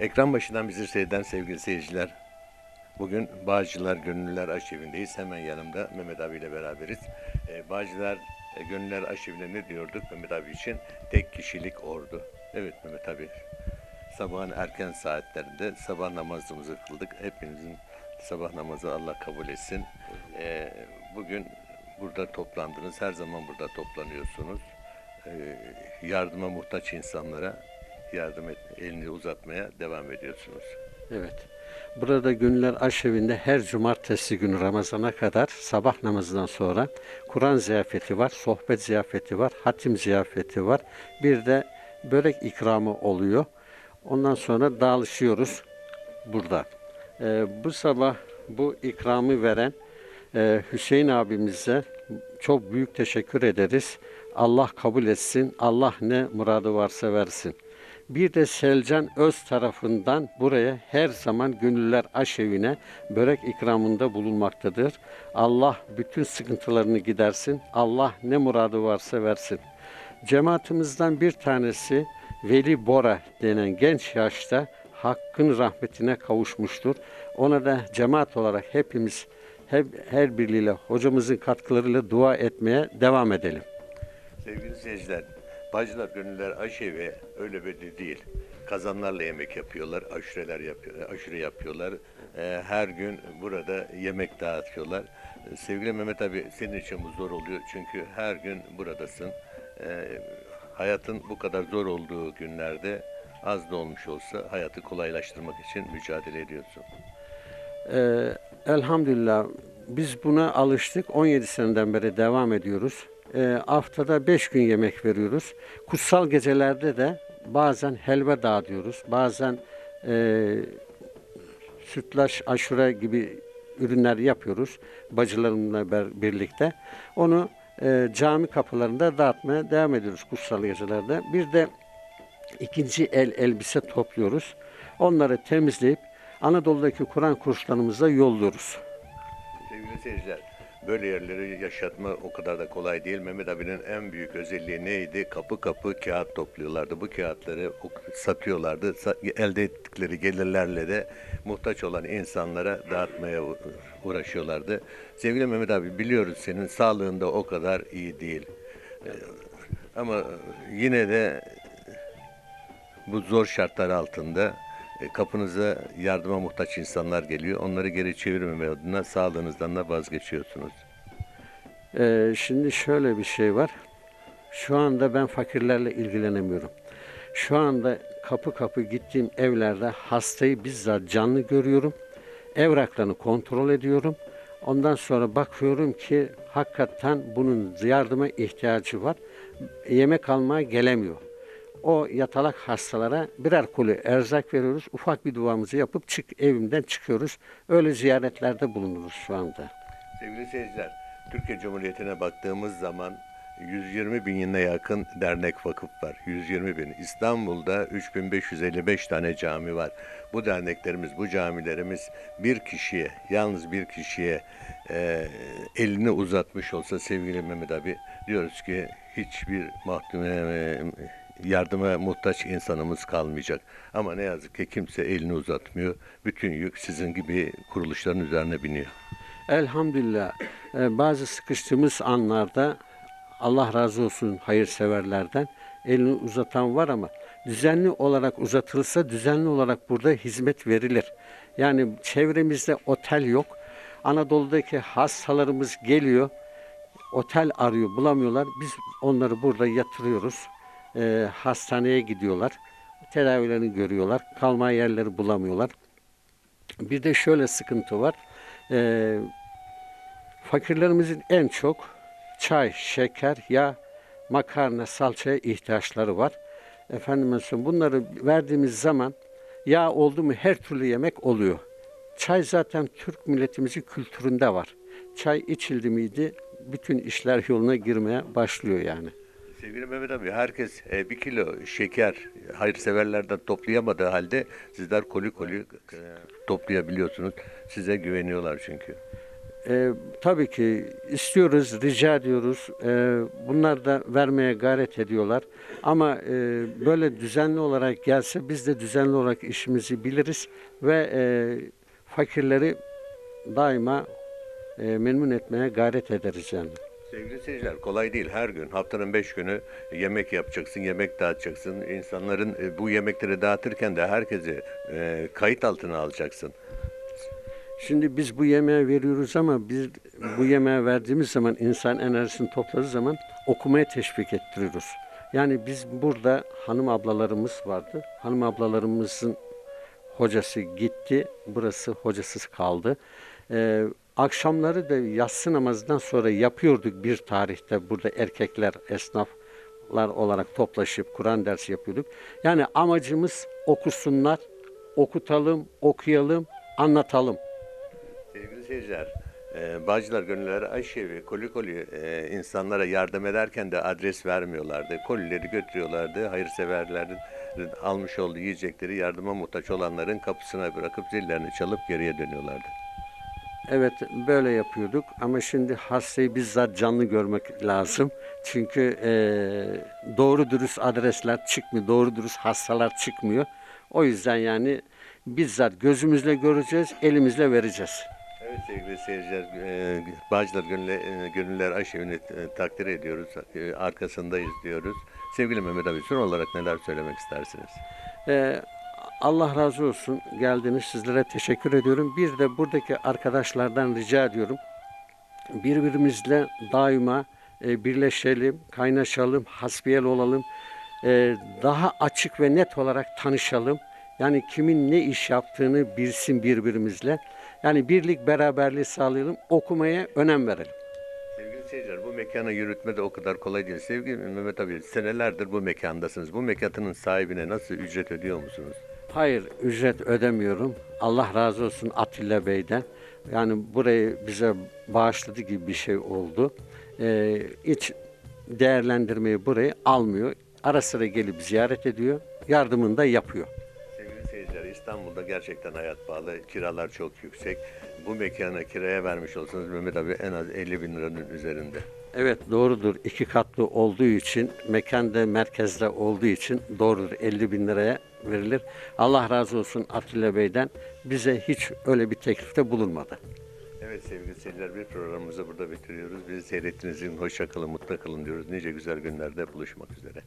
Ekran başından bizi seyreden sevgili seyirciler. Bugün Bağcılar Gönüllüler Aşevi'ndeyiz. Hemen yanımda Mehmet abiyle beraberiz. Ee, Bağcılar e, Gönüllüler Aşevi'nde ne diyorduk Mehmet abi için? Tek kişilik ordu. Evet Mehmet abi. Sabahın erken saatlerinde sabah namazımızı kıldık. Hepinizin sabah namazı Allah kabul etsin. Ee, bugün burada toplandınız. Her zaman burada toplanıyorsunuz. Ee, yardıma muhtaç insanlara yardım et, elini uzatmaya devam ediyorsunuz. Evet. Burada Gönüller Aşevi'nde her cumartesi günü Ramazan'a kadar sabah namazından sonra Kur'an ziyafeti var, sohbet ziyafeti var, hatim ziyafeti var. Bir de börek ikramı oluyor. Ondan sonra dağılışıyoruz burada. Ee, bu sabah bu ikramı veren e, Hüseyin abimize çok büyük teşekkür ederiz. Allah kabul etsin. Allah ne muradı varsa versin. Bir de Selcan Öz tarafından buraya her zaman gönüller aşevine börek ikramında bulunmaktadır. Allah bütün sıkıntılarını gidersin. Allah ne muradı varsa versin. Cemaatimizden bir tanesi Veli Bora denen genç yaşta Hakk'ın rahmetine kavuşmuştur. Ona da cemaat olarak hepimiz hep her birliğiyle hocamızın katkılarıyla dua etmeye devam edelim. Sevgili seyirciler, Bacılar Gönüller Aşevi öyle böyle değil. Kazanlarla yemek yapıyorlar, aşureler yapıyor, aşure yapıyorlar. Ee, her gün burada yemek dağıtıyorlar. Ee, Sevgili Mehmet abi senin için bu zor oluyor çünkü her gün buradasın. Ee, hayatın bu kadar zor olduğu günlerde az da olmuş olsa hayatı kolaylaştırmak için mücadele ediyorsun. Ee, elhamdülillah biz buna alıştık. 17 seneden beri devam ediyoruz. Ee, haftada 5 gün yemek veriyoruz. Kutsal gecelerde de bazen helva dağıtıyoruz. Bazen e, sütlaç, aşure gibi ürünler yapıyoruz bacılarımla birlikte. Onu e, cami kapılarında dağıtmaya devam ediyoruz kutsal gecelerde. Bir de ikinci el elbise topluyoruz. Onları temizleyip Anadolu'daki Kur'an kurslarımıza yolluyoruz. Sevgili seyirciler, böyle yerleri yaşatma o kadar da kolay değil. Mehmet abinin en büyük özelliği neydi? Kapı kapı kağıt topluyorlardı. Bu kağıtları satıyorlardı. Sa- elde ettikleri gelirlerle de muhtaç olan insanlara dağıtmaya uğraşıyorlardı. Sevgili Mehmet abi biliyoruz senin sağlığında o kadar iyi değil. Ee, Ama yine de bu zor şartlar altında kapınıza yardıma muhtaç insanlar geliyor. Onları geri çevirmeme adına sağlığınızdan da vazgeçiyorsunuz. Ee, şimdi şöyle bir şey var. Şu anda ben fakirlerle ilgilenemiyorum. Şu anda kapı kapı gittiğim evlerde hastayı bizzat canlı görüyorum. Evraklarını kontrol ediyorum. Ondan sonra bakıyorum ki hakikaten bunun yardıma ihtiyacı var. Yemek almaya gelemiyor. O yatalak hastalara birer koli erzak veriyoruz. Ufak bir duamızı yapıp çık evimden çıkıyoruz. Öyle ziyaretlerde bulunuruz şu anda. Sevgili seyirciler, Türkiye Cumhuriyeti'ne baktığımız zaman 120 binine yakın dernek vakıf var. 120 bin. İstanbul'da 3555 tane cami var. Bu derneklerimiz, bu camilerimiz bir kişiye, yalnız bir kişiye e, elini uzatmış olsa sevgili Mehmet abi diyoruz ki hiçbir mahkum, e, yardıma muhtaç insanımız kalmayacak. Ama ne yazık ki kimse elini uzatmıyor. Bütün yük sizin gibi kuruluşların üzerine biniyor. Elhamdülillah. Ee, bazı sıkıştığımız anlarda Allah razı olsun hayırseverlerden elini uzatan var ama düzenli olarak uzatılsa düzenli olarak burada hizmet verilir. Yani çevremizde otel yok. Anadolu'daki hastalarımız geliyor. Otel arıyor bulamıyorlar. Biz onları burada yatırıyoruz. Ee, hastaneye gidiyorlar. Tedavilerini görüyorlar. Kalma yerleri bulamıyorlar. Bir de şöyle sıkıntı var. Ee, fakirlerimizin en çok çay, şeker, yağ, makarna, salçaya ihtiyaçları var. Söyleyeyim bunları verdiğimiz zaman yağ oldu mu her türlü yemek oluyor. Çay zaten Türk milletimizin kültüründe var. Çay içildi miydi bütün işler yoluna girmeye başlıyor yani. Sevgili Mehmet abi herkes e, bir kilo şeker hayırseverlerden toplayamadığı halde sizler koli koli e, toplayabiliyorsunuz. Size güveniyorlar çünkü. e, tabii ki istiyoruz, rica ediyoruz. E, bunlar da vermeye gayret ediyorlar. Ama e, böyle düzenli olarak gelse biz de düzenli olarak işimizi biliriz ve e, fakirleri daima e, memnun etmeye gayret ederiz yani. Sevgili seyirciler kolay değil her gün haftanın beş günü yemek yapacaksın, yemek dağıtacaksın. İnsanların e, bu yemekleri dağıtırken de herkesi e, kayıt altına alacaksın. Şimdi biz bu yemeğe veriyoruz ama biz bu yemeğe verdiğimiz zaman insan enerjisini topladığı zaman okumaya teşvik ettiriyoruz. Yani biz burada hanım ablalarımız vardı. Hanım ablalarımızın hocası gitti. Burası hocasız kaldı. Ee, akşamları da yatsı namazından sonra yapıyorduk bir tarihte. Burada erkekler, esnaflar olarak toplaşıp Kur'an dersi yapıyorduk. Yani amacımız okusunlar, okutalım, okuyalım, anlatalım. Sevgili seyirciler, e, Bağcılar Gönüllüler Ayşevi koli koli e, insanlara yardım ederken de adres vermiyorlardı. Kolileri götürüyorlardı. Hayırseverlerin almış olduğu yiyecekleri yardıma muhtaç olanların kapısına bırakıp zillerini çalıp geriye dönüyorlardı. Evet böyle yapıyorduk ama şimdi hastayı bizzat canlı görmek lazım. Çünkü eee, doğru dürüst adresler çıkmıyor, doğru dürüst hastalar çıkmıyor. O yüzden yani bizzat gözümüzle göreceğiz, elimizle vereceğiz. Evet sevgili seyirciler, e, Bağcılar Gönüllü, e, Gönüllüler Ayşevi'ni e, takdir ediyoruz. E, arkasındayız diyoruz. Sevgili Mehmet abi son olarak neler söylemek istersiniz? Ee, Allah razı olsun geldiniz sizlere teşekkür ediyorum. Bir de buradaki arkadaşlardan rica ediyorum. Birbirimizle daima e, birleşelim, kaynaşalım, hasbiyel olalım. E, daha açık ve net olarak tanışalım. Yani kimin ne iş yaptığını bilsin birbirimizle. Yani birlik beraberliği sağlayalım, okumaya önem verelim. Sevgili seyirciler bu mekanı yürütme de o kadar kolay değil. Sevgili Mehmet abi senelerdir bu mekandasınız. Bu mekanın sahibine nasıl ücret ödüyor musunuz? Hayır, ücret ödemiyorum. Allah razı olsun Atilla Bey'den. Yani burayı bize bağışladı gibi bir şey oldu. Ee, hiç değerlendirmeyi burayı almıyor. Ara sıra gelip ziyaret ediyor. Yardımını da yapıyor. Sevgili seyirciler İstanbul'da gerçekten hayat pahalı. Kiralar çok yüksek. Bu mekana kiraya vermiş olsanız Mehmet abi en az 50 bin liranın üzerinde. Evet doğrudur. İki katlı olduğu için, mekanda merkezde olduğu için doğrudur. 50 bin liraya verilir. Allah razı olsun Atilla Bey'den. Bize hiç öyle bir teklifte bulunmadı. Evet sevgili seyirciler bir programımızı burada bitiriyoruz. Bizi seyrettiğiniz için hoşça kalın, mutlu kalın diyoruz. Nice güzel günlerde buluşmak üzere.